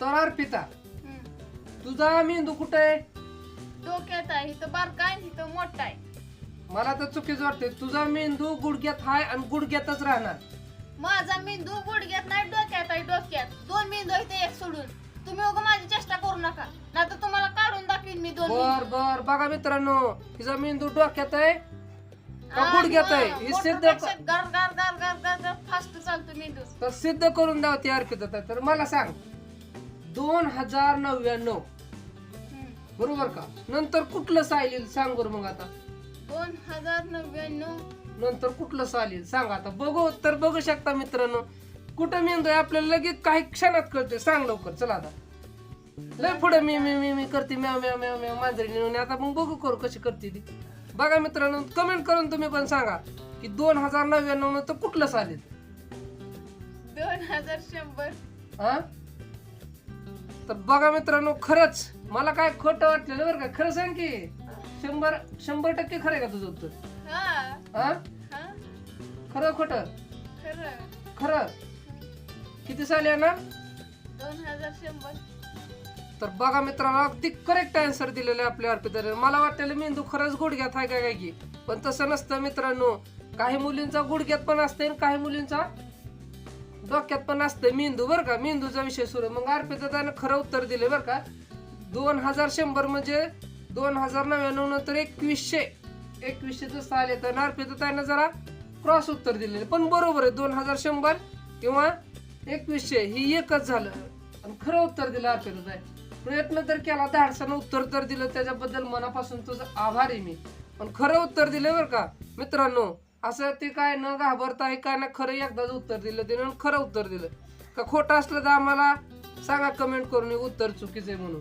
तर अर्पिता हम्म. तुझा मेंदू कुठे आहे? डोक्यात आहे इथं बारका आहे इथं मोठा आहे. मला तर चुकीच वाटते तुझा मेंदू गुडघ्यात हाय आणि गुडघ्यातच राहणार. माझा मेंदू गुडघ्यात नाही डोक्यात आहे डोक्यात. दोन मेंदू आहे ते एक सोडून. तुम्ही उगा माझी चेष्टा करू नका. नाही तर तुम्हाला काढून दाखवीन मी दोन बर बर. बघा मित्रांनो तिचा मेंदू डोक्यात आहे का गुडघ्यात आहे? मग हे सिद्ध मोटरपेक्षा गार गार गार गार फास्ट चालतो मेंदू. तर सिद्ध करून द्यावं ती अर्पिता. तर मला सांग दोन हजार नव्याण्णव. बरोबर का? नंतर कुठलं साईल येईल सांग बरं मग आता. दोन हजार नव्याण्णव. नंतर कुठलं साल येईल सांग आता. बघू तर बघू शकता मित्रांनो. कुठं मेंदू आहे आपल्याला लगेच काही क्षणात कळते सांग लवकर चला आता. लय पुढे मी मी मी मी करते. म्याव म्याव म्याव म्याव मांजरी नेऊन. आता मग बघू करू कशी करते ती. बघा मित्रांनो कमेंट करून तुम्ही पण सांगा की दोन हजार नव्याण्णव नंतर कुठलं साल येईल दोन हजार शंभर. हा तर बघा मित्रांनो खरंच मला काय खोटं वाटलेलं बरं का? खरं सांग की शंभर शंभर टक्के खरं आहे का तुझं उत्तर? हा. हा? हा? खरं खोटं? खरं. खरं? किती साली आहे ना? दोन हजार शंभर. तर बघा मित्रांनो अगदी करेक्ट आन्सर दिलेलं आहे आपल्या अर्पिताने. मला वाटलेलं मेंदू खरंच गुडघ्यात आहे काय काय की? पण तसं नसतं मित्रांनो. काही मुलींचा गुडघ्यात पण असते आणि काही मुलींचा डोक्यात पण असतं मेंदू बरं का? मेंदूचा विषय सुरू मग मग त्यानं खरं उत्तर दिले बरं का? दोन हजार शंभर म्हणजे दोन हजार नव्याण्णव नंतर एकवीसशे एकवीसशेचं साल येतं आणि त्यानं जरा क्रॉस उत्तर दिलेले. पण बरोबर आहे दोन हजार शंभर किंवा एकवीसशे ही एकच झालं. आणि खरं उत्तर दिलं अर्पिताताई प्रयत्न तर केला धाडसानं उत्तर तर दिलं. त्याच्याबद्दल मनापासून तुझं आभार आहे मी. पण खरं उत्तर दिलं बरं का? मित्रांनो असं ते काय न घाबरता आहे काय ना खरं एकदाच उत्तर दिलं तिने खरं उत्तर दिलं. का खोटं असलं तर आम्हाला सांगा कमेंट करून उत्तर चुकीचं आहे म्हणून.